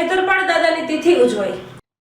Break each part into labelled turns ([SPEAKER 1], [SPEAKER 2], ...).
[SPEAKER 1] ખેતરપાળ દાદાની તિથિ ઉજવાઈ.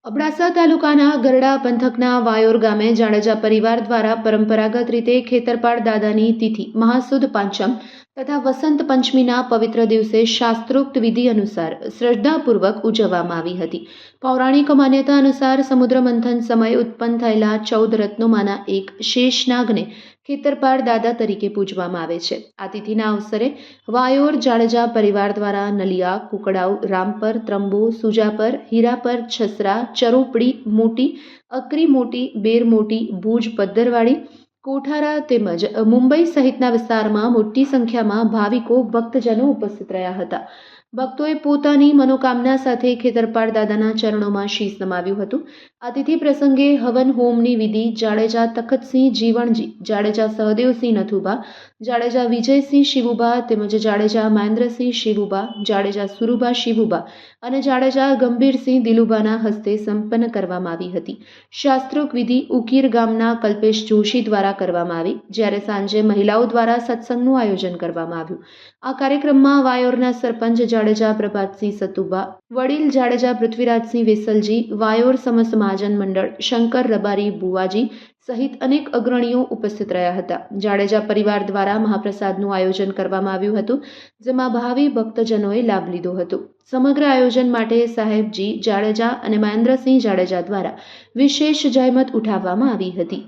[SPEAKER 2] અબડાસા તાલુકાના ગરડા પંથકના વાયોર ગામે જાડેજા પરિવાર દ્વારા પરંપરાગત રીતે ખેતરપાળ દાદાની તિથિ મહાસુદ પાંચમ તથા વસંત પંચમીના પવિત્ર દિવસે શાસ્ત્રોક્ત વિધિ અનુસાર શ્રદ્ધાપૂર્વક ઉજવવામાં આવી હતી. પૌરાણિક માન્યતા અનુસાર સમુદ્ર મંથન સમયે ઉત્પન્ન થયેલા ચૌદ રત્નોમાંના એક શેષનાગને ખેતરપાળ દાદા તરીકે પૂજવામાં આવે છે. આ તિથિના અવસરે વાયોર જાડેજા પરિવાર દ્વારા નલિયા, કુકડાઉ, રામપર, ત્રંબો, સુજાપર, હીરાપર, છસરા, ચરોપડી, મોટી, અકરી મોટી, બેર મોટી, ભુજ પદ્દરવાડી કોઠારા તેમજ મુંબઈ સહિતના વિસ્તારમાં મોટી સંખ્યામાં ભાવિકો ભક્તજનો ઉપસ્થિત રહ્યા હતા. ભક્તોએ પોતાની મનોકામના સાથે ખેતરપાળ દાદાના ચરણોમાં શીશ નમાવ્યું હતું. અતિથિ પ્રસંગે હવન હોમની વિધિ, જાડેજા તખતસિંહ જીવણજી, જાડેજા સહદેવસિંહ નથુભા, જાડેજા વિજયસિંહ શિવુભા તેમજ જાડેજા મહેન્દ્રસિંહ શિવુભા, જાડેજા સુરુભા શિવુભા અને જાડેજા ગંભીરસિંહ દિલુભાના હસ્તે સંપન્ન કરવામાં આવી હતી. શાસ્ત્રોક વિધિ ઉકીર ગામના કલ્પેશ જોશી દ્વારા કરવામાં આવી, જ્યારે સાંજે મહિલાઓ દ્વારા સત્સંગનું આયોજન કરવામાં આવ્યું. આ કાર્યક્રમમાં વાયોરના સરપંચ જાડેજા, પ્રભાતસિંહ સતુબા વડીલ જાડેજા, પૃથ્વીરાજસિંહ વેસલજી, વાયોર સમસ્ત મહાજન મંડળ, શંકર રબારી બુવાજી સહિત અનેક અગ્રણીઓ ઉપસ્થિત રહ્યા હતા. જાડેજા પરિવાર દ્વારા મહાપ્રસાદનું આયોજન કરવામાં આવ્યું હતું, જેમાં ભાવિ ભક્તજનોએ લાભ લીધો હતો. સમગ્ર આયોજન માટે સાહેબજી, જાડેજા અને મહેન્દ્રસિંહ જાડેજા દ્વારા વિશેષ જહેમત ઉઠાવવામાં આવી હતી.